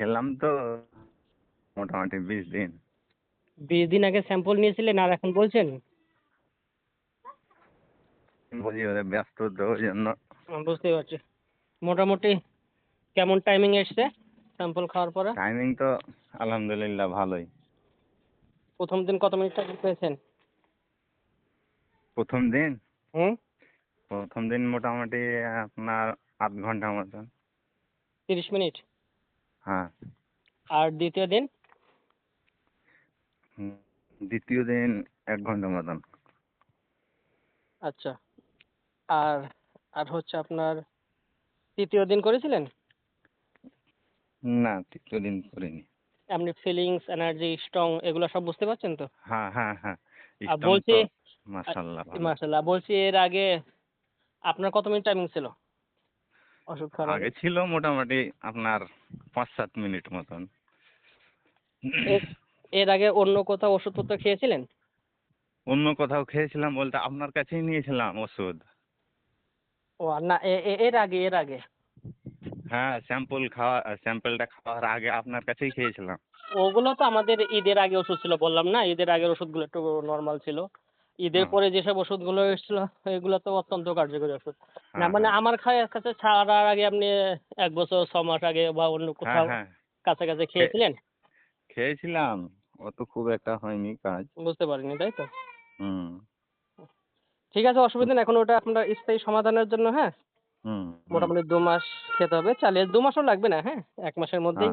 খেলাম তো মোটামুটি বিশ দিন। বিশ দিন আগে স্যাম্পল নিয়েছিলেন আর এখন বলছেন? বুঝি ওদের ব্যস্ত তো ওই জন্য। বুঝতে পারছি। মোটামুটি কেমন টাইমিং এসছে স্যাম্পল খাওয়ার পরে? টাইমিং তো আলহামদুলিল্লাহ ভালোই। প্রথম দিন কত মিনিট টাইম পেয়েছেন? প্রথম দিন? হুম? প্রথম দিন মোটামুটি আপনার আধ ঘণ্টা মতন। তিরিশ মিনিট হ্যাঁ। আর দ্বিতীয় দিন? দ্বিতীয় দিন এক ঘণ্টা মতন। আচ্ছা। আর আর হচ্ছে আপনার তৃতীয় দিন করেছিলেন? না তৃতীয় দিন করিনি। আপনি ফিলিংস এনার্জি স্ট্রং এগুলো সব বুঝতে পারছেন তো? হ্যাঁ হ্যাঁ হ্যাঁ আর বলছি মাশাল্লাহ মার্শাল্লাহ বলছি এর আগে আপনার কত মিনিট টাইমিং ছিল? ওষুধ খাওয়ার আগে ছিল মোটামুটি আপনার পাঁচ সাত মিনিট মতন। এর- আগে অন্য কোথাও ওষুধপত্র খেয়েছিলেন? অন্য কোথাও খেয়েছিলাম বলতে আপনার কাছেই নিয়েছিলাম ওষুধ। ও না এর আগে এর আগে? হ্যাঁ স্যাম্পল খাওয়া স্যাম্পলটা খাওয়ার আগে আপনার কাছেই খেয়েছিলাম। ওগুলো তো আমাদের ঈদের আগে ওষুধ ছিল বললাম না ঈদের আগের ওষুধগুলো একটু নর্মাল ছিল। ঈদের পরে যেসব ওষুধগুলো এসেছিল এগুলো তো অত্যন্ত কার্যকরী ওষুধ। না হ্যাঁ, মানে হ্যাঁ। আমার খায় কাছে ছাড়ার আগে আপনি এক বছর ছ মাস আগে বা অন্য হ্যাঁ কোথাও কাছাকাছি খেয়েছিলেন? খেয়েছিলাম। অত খুব একটা হয়নি কাজ। বুঝতে পারিনি তাই তো? হুম। ঠিক আছে অসুবিধা নেই এখন ওটা আপনার স্থায়ী সমাধানের জন্য হ্যাঁ। মোটামুটি দু মাস খেতে হবে। চালিয়ে দু মাসও লাগবে না হ্যাঁ? এক মাসের মধ্যেই।